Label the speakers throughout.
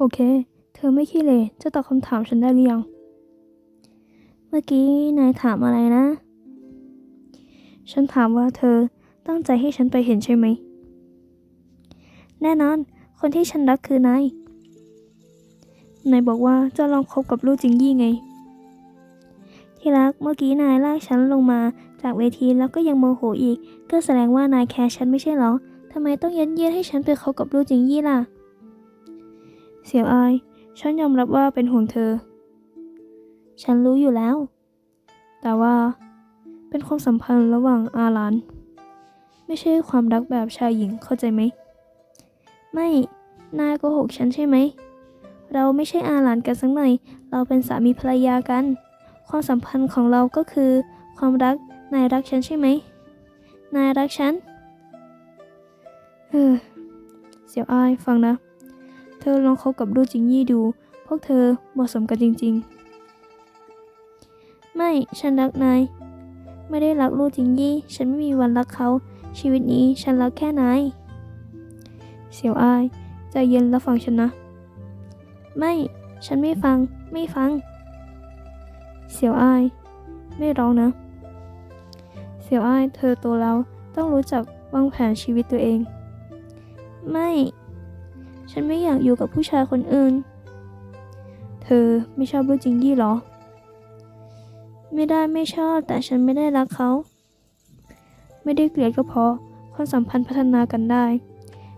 Speaker 1: โอเค เธอไม่ขี้เหร่จะตอบคำถามฉันได้หรือยัง เมื่อกี้นายถามอะไรนะ ฉันถามว่าเธอตั้งใจให้ฉันไปเห็นใช่ไหม แน่นอน คนที่ฉันรักคือนาย นายบอกว่าจะลองคบกับลูกจิงยี่ไง ที่รักเมื่อกี้นายลากฉันลงมาจากเวทีแล้วก็ยังโมโหอีก ก็แสดงว่านายแคร์ฉันไม่ใช่หรอทำไมต้องยัดเยียดให้ฉันไปคบกับลูกจิงยี่ล่ะ เสียวอาย ฉันยอมรับว่าเป็นห่วงเธอ ฉันรู้อยู่แล้ว แต่ว่า เป็นความสัมพันธ์ระหว่างอาหลาน ไม่ใช่ความรักแบบชายหญิงเข้าใจไหม ไม่ นายโกหกฉันใช่ไหม เราไม่ใช่อาหลานกันสักหน่อย เราเป็นสามีภรรยากัน ความสัมพันธ์ของเราก็คือ ความรัก นายรักฉันใช่ไหม นายรักฉัน เฮ้อ เสียวอายฟังนะ เธอลองคบกับลูกจิงยี่ดู พวกเธอเหมาะสมกันจริง ๆ ไม่ ฉันรักนาย ไม่ได้รักลูกจิงยี่ ฉันไม่มีวันรักเขา ชีวิตนี้ฉันรักแค่นาย เสียวอายใจเย็นแล้วฟังฉันนะ ไม่ ฉันไม่ฟัง ไม่ฟัง เสียวอาย ไม่ร้องนะ เสียวอาย เธอโตแล้วต้องรู้จักวางแผนชีวิตตัวเอง ไม่ ฉันไม่อยากอยู่กับผู้ชายคนอื่น เธอไม่ชอบลูกจิงยี่หรอ ไม่ได้ไม่ชอบแต่ฉันไม่ได้รักเขา ไม่ได้เกลียดก็พราะความสัมพันธ์พัฒนากันได้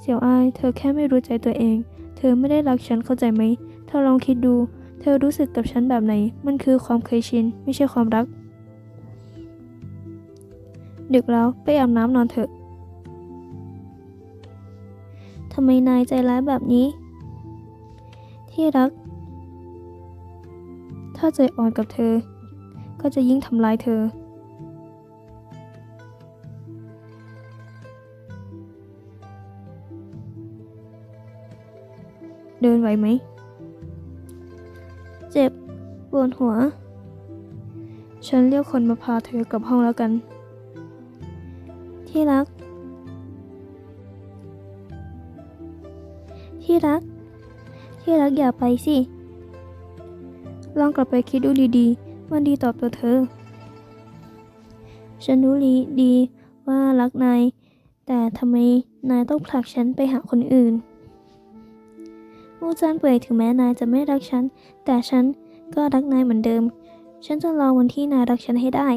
Speaker 1: เสี่ยวอาย เธอแค่ไม่รู้ใจตัวเอง เธอไม่ได้รักฉันเข้าใจไหม เธอลองคิดดู เธอรู้สึกกับฉันแบบไหน มันคือความเคยชิน ไม่ใช่ความรัก ดึกแล้วไปอาบน้ำนอนเถอะ ทำไมนายใจร้ายแบบนี้ ที่รัก ถ้าใจอ่อนกับเธอ ก็จะยิ่งทำร้ายเธอ เดินไหวไหม เจ็บปวดหัว ฉันเรียกคนมาพาเธอกลับห้องแล้วกัน ที่รัก ที่รักอย่าไปสิ ลองกลับไปคิดดูดีๆ มันดีต่อตัวเธอ ฉันรู้ลีดีว่ารักนาย แต่ทำไมนายต้องผลักฉันไปหาคนอื่นมูจานเปื่อยถึงแม้นายจะไม่รักฉัน แต่ฉันก็รักนายเหมือนเดิม ฉันจะรอวันที่นายรักฉันให้ได้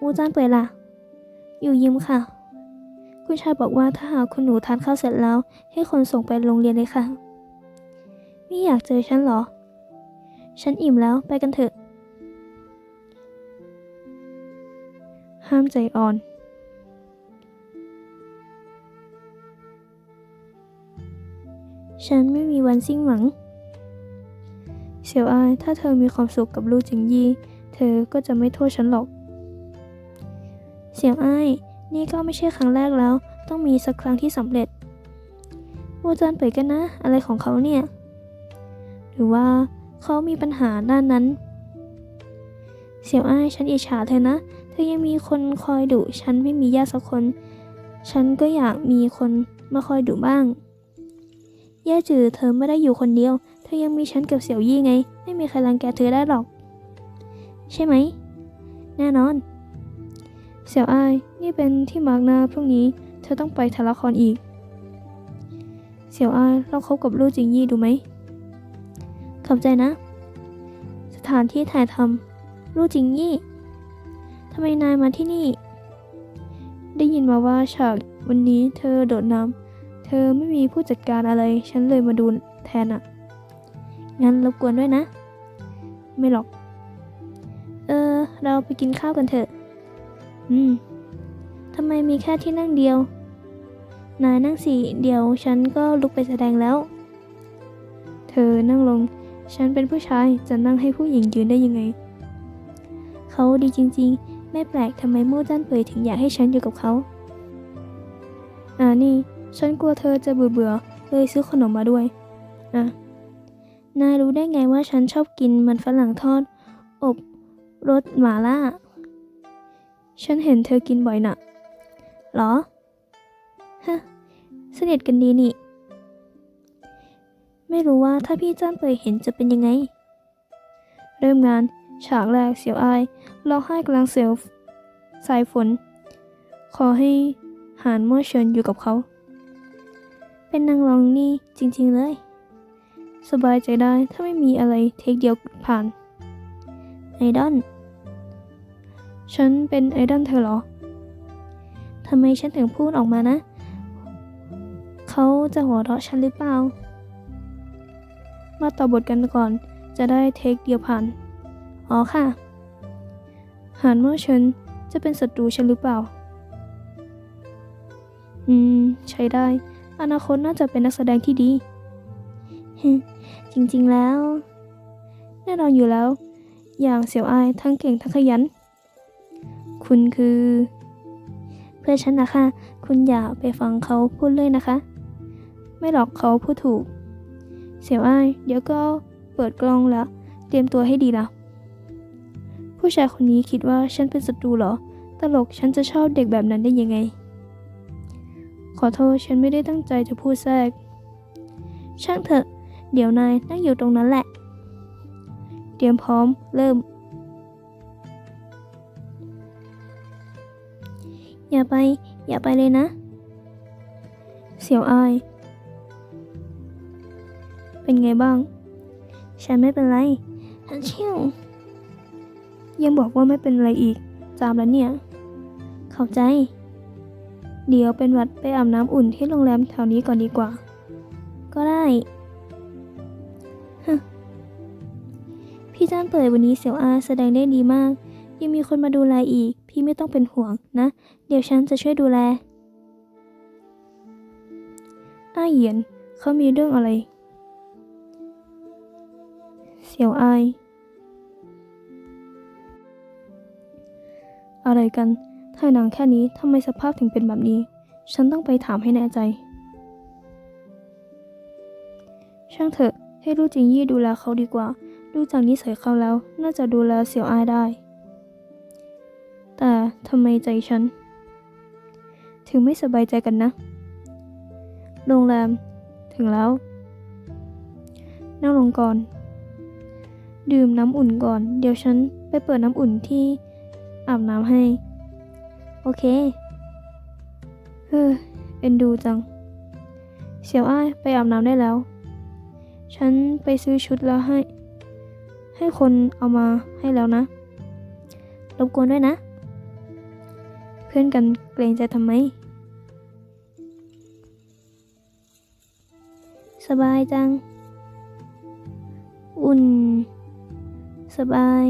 Speaker 1: มูจานเปื่อยล่ะ อยู่ยิ้มค่ะ คุณชายบอกว่าถ้าหากคุณหนูทานข้าวเสร็จแล้ว ให้คนส่งไปโรงเรียนเลยค่ะ ไม่อยากเจอฉันเหรอ ฉันอิ่มแล้วไปกันเถอะ ห้ามใจอ่อน ฉันไม่มีวันสิ้นหวัง เสียวอาย ถ้าเธอมีความสุขกับลูกจิงยี่ เธอก็จะไม่โทษฉันหรอก เสียงอ้ายนี่ก็ไม่ใช่ครั้งแรกแล้ว ต้องมีสักครั้งที่สำเร็จวูจานเปิดกันนะ อะไรของเขาเนี่ย หรือว่าเขามีปัญหาด้านนั้น เสียวอ้ายฉันอิจฉาเธอนะ เธอยังมีคนคอยดุฉันไม่มีญาติสักคน ฉันก็อยากมีคนมาคอยดุบ้าง แย่จือเธอไม่ได้อยู่คนเดียว เธอยังมีฉันกับเสี่ยวยี่ไง ไม่มีใครรังแกเธอได้หรอก ใช่ไหม แน่นอน เสี่ยวอ้ายนี่เป็นที่มาร์กหน้าพรุ่งนี้ เธอต้องไปถ่ายละครอีก เสี่ยวอ้ายลองคบกับลู่จิงยี่ดูไหม ขอบใจนะ สถานที่ถ่ายทำลู่จิงยี่ทำไมนายมาที่นี่ ได้ยินมาว่าฉากวันนี้เธอโดดน้ำเธอไม่มีผู้จัดการอะไร ฉันเลยมาดูแทนอะ่ะ งั้นรบกวนด้วยนะ ไม่หรอก เออ เราไปกินข้าวกันเถอะ อืมทำไมมีแค่ที่นั่งเดียว นายนั่งสี่เดียวฉันก็ลุกไปแสดงแล้ว เธอนั่งลง ฉันเป็นผู้ชายจะนั่งให้ผู้หญิงยืนได้ยังไง เขาดีจริงๆ ไม่แปลกทำไมมู่จันเปยถึงอยากให้ฉันอยู่กับเขา อ่านี่ ฉันกลัวเธอจะเบื่อเบื่อๆเลยซื้อขนมมาด้วย อะ นายรู้ได้ไงว่าฉันชอบกินมันฝรั่งทอด อบรสหมาล่า ฉันเห็นเธอกินบ่อยน่ะหรอ ฮะ สนิทกันดีนี่ ไม่รู้ว่าถ้าพี่จ้านเปยเห็นจะเป็นยังไง เริ่มงาน ฉากแรกเสียวอายร้องไห้กลางเสียวสายฝน ขอให้หานมั่วเชิญอยู่กับเขา เป็นนางรองนี่จริง ๆ เลย สบายใจได้ถ้าไม่มีอะไรเทคเดียวผ่าน ไอดอลฉันเป็นไอดอลเธอเหรอทำไมฉันถึงพูดออกมานะ เขาจะหัวเราะฉันหรือเปล่า มาต่อบทกันก่อน จะได้เทคเดียวผ่าน อ๋อค่ะ หานว่าฉันจะเป็นศัตรูฉันหรือเปล่า อืม ใช้ได้ อนาคตน่าจะเป็นนักแสดงที่ดี จริงๆแล้ว แน่นอนอยู่แล้ว อย่างเสี่ยวอายทั้งเก่งทั้งขยัน คุณคือ เพื่อฉันนะคะ คุณอย่าไปฟังเขาพูดเลยนะคะ ไม่หรอกเขาพูดถูก เสี่ยวอาย เดี๋ยวก็เปิดกล้องแล้วเตรียมตัวให้ดีละผู้ชายคนนี้คิดว่าฉันเป็นศัตรูเหรอ ตลกฉันจะชอบเด็กแบบนั้นได้ยังไง ขอโทษฉันไม่ได้ตั้งใจจะพูดแทรก ช่างเถอะ เดี๋ยวนายนั่งอยู่ตรงนั้นแหละ เตรียมพร้อม เริ่ม อย่าไป อย่าไปเลยนะ เสียวอาย เป็นไงบ้าง ฉันไม่เป็นไรฮันเชี่ยวยังบอกว่าไม่เป็นไรอีก จามแล้วเนี่ย เข้าใจ เดี๋ยวเป็นวัดไปอาบน้ำอุ่นที่โรงแรมแถวนี้ก่อนดีกว่า ก็ได้ฮะพี่จ้านเปิดวันนี้เสี่ยวอาแสดงได้ดีมาก ยังมีคนมาดูแลอีก พี่ไม่ต้องเป็นห่วงนะ เดี๋ยวฉันจะช่วยดูแล อ้าเหยียน เขามีเรื่องอะไร สียวอาย อะไรกันถ่ายหนังแค่นี้ทำไมสภาพถึงเป็นแบบนี้ ฉันต้องไปถามให้แน่ใจ ช่างเถอะ ให้ลู่จิงยี่ดูแลเขาดีกว่า ดูจากนิสัยเขาแล้ว น่าจะดูแลเสี่ยวอายได้ แต่ทำไมใจฉัน ถึงไม่สบายใจกันนะ โรงแรม ถึงแล้ว นั่งลงก่อน ดื่มน้ำอุ่นก่อน เดี๋ยวฉันไปเปิดน้ำอุ่นที่อาบน้ำให้ โอเคเฮ้อเอ็นดูจัง เสี่ยวอ้ายไปอาบน้ำได้แล้ว ฉันไปซื้อชุดแล้วให้ ให้คนเอามาให้แล้วนะ รบกวนด้วยนะ เพื่อนกันเกรงใจทำไม สบายจัง อุ่น สบาย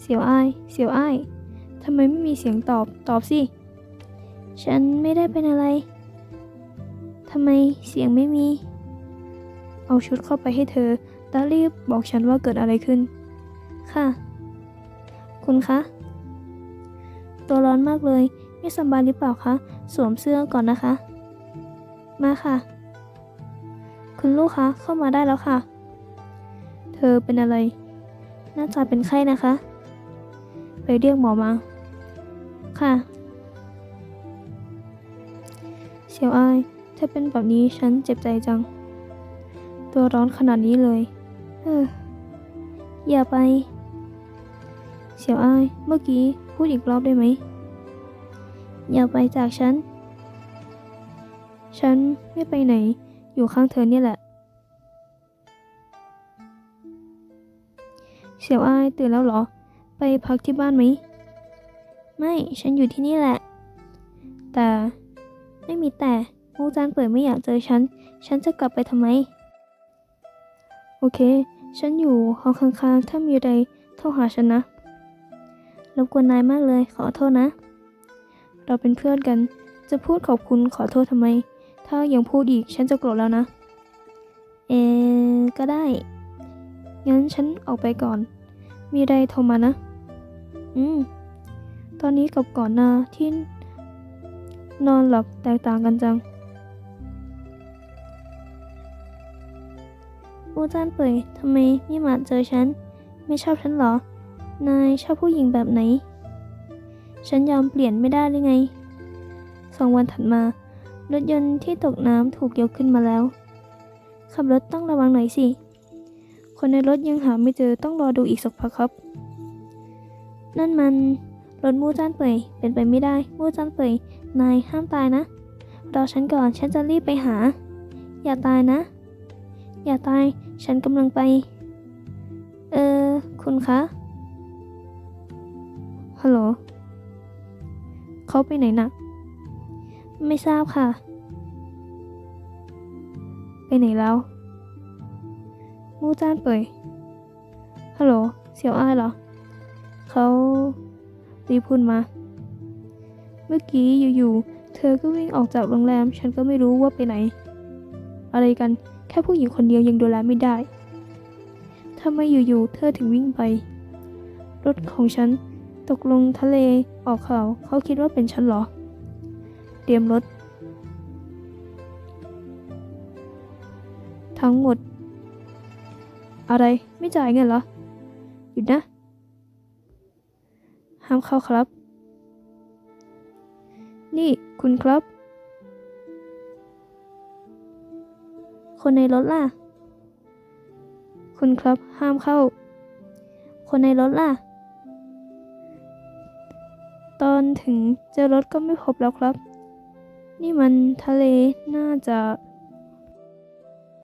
Speaker 1: เสียวอ้าย เสียวอ้ายทำไมไม่มีเสียงตอบ ตอบสิ ฉันไม่ได้เป็นอะไร ทำไมเสียงไม่มี เอาชุดเข้าไปให้เธอแล้วรีบบอกฉันว่าเกิดอะไรขึ้น ค่ะ คุณคะ ตัวร้อนมากเลย ไม่สบายหรือเปล่าคะ สวมเสื้อก่อนนะคะ มาค่ะ คุณลูกคะ เข้ามาได้แล้วค่ะ เธอเป็นอะไร น่าจะเป็นไข้นะคะ ไปเรียกหมอมา ค่ะ เสียวอาย ถ้าเป็นแบบนี้ฉันเจ็บใจจัง ตัวร้อนขนาดนี้เลย เออ อย่าไป เสียวอาย เมื่อกี้พูดอีกรอบได้ไหม อย่าไปจากฉัน ฉันไม่ไปไหน อยู่ข้างเธอเนี่ยแหละ เสียวอายตื่นแล้วเหรอ ไปพักที่บ้านไหม ไม่ฉันอยู่ที่นี่แหละ แต่ไม่มีแต่มูจานเปิดไม่อยากเจอฉัน ฉันจะกลับไปทำไม โอเค ฉันอยู่ห้องข้างๆ ถ้ามีอะไรโทรหาฉันนะรบกวนนายมากเลย ขอโทษนะ เราเป็นเพื่อนกัน จะพูดขอบคุณขอโทษทำไม ถ้ายังพูดอีกฉันจะโกรธแล้วนะ เออก็ได้ งั้นฉันออกไปก่อน มีอะไรโทรมานะ อืม ตอนนี้กับก่อนหน้าที่นอนหลับแตกต่างกันจัง อูจานเป่ยทำไมไม่มาเจอฉัน ไม่ชอบฉันเหรอ นายชอบผู้หญิงแบบไหน ฉันยอมเปลี่ยนไม่ได้หรือไง สองวันถัดมา รถยนต์ที่ตกน้ำถูกยกขึ้นมาแล้ว ขับรถต้องระวังหน่อยสิ คนในรถยังหาไม่เจอต้องรอดูอีกสักพักครับ นั่นมันรถมู่จ้านเป่ยเป็นไปไม่ได้มู่จ้านเป่ยนายห้ามตายนะ รอฉันก่อนฉันจะรีบไปหา อย่าตายนะ อย่าตายฉันกำลังไป เออคุณคะฮัลโหลเขาไปไหนนะไม่ทราบค่ะ ไปไหนแล้ว มู่จ้านเป่ยฮัลโหล เสี่ยวอ้ายเหรอ เขารีพูดมา เมื่อกี้อยู่ๆ เธอก็วิ่งออกจากโรงแรม ฉันก็ไม่รู้ว่าไปไหน อะไรกัน แค่ผู้หญิงคนเดียวยังดูแลไม่ได้ ทำไมอยู่ๆ เธอถึงวิ่งไป รถของฉันตกลงทะเลออกเขาเขาคิดว่าเป็นฉันเหรอ เตรียมรถ ทั้งหมด อะไรไม่จ่ายเงินเหรอ หยุดนะ ห้ามเข้าครับ นี่คุณครับ คนในรถล่ะ คุณครับห้ามเข้า คนในรถล่ะ ตอนถึงเจอรถก็ไม่พบแล้วครับ นี่มันทะเลน่าจะ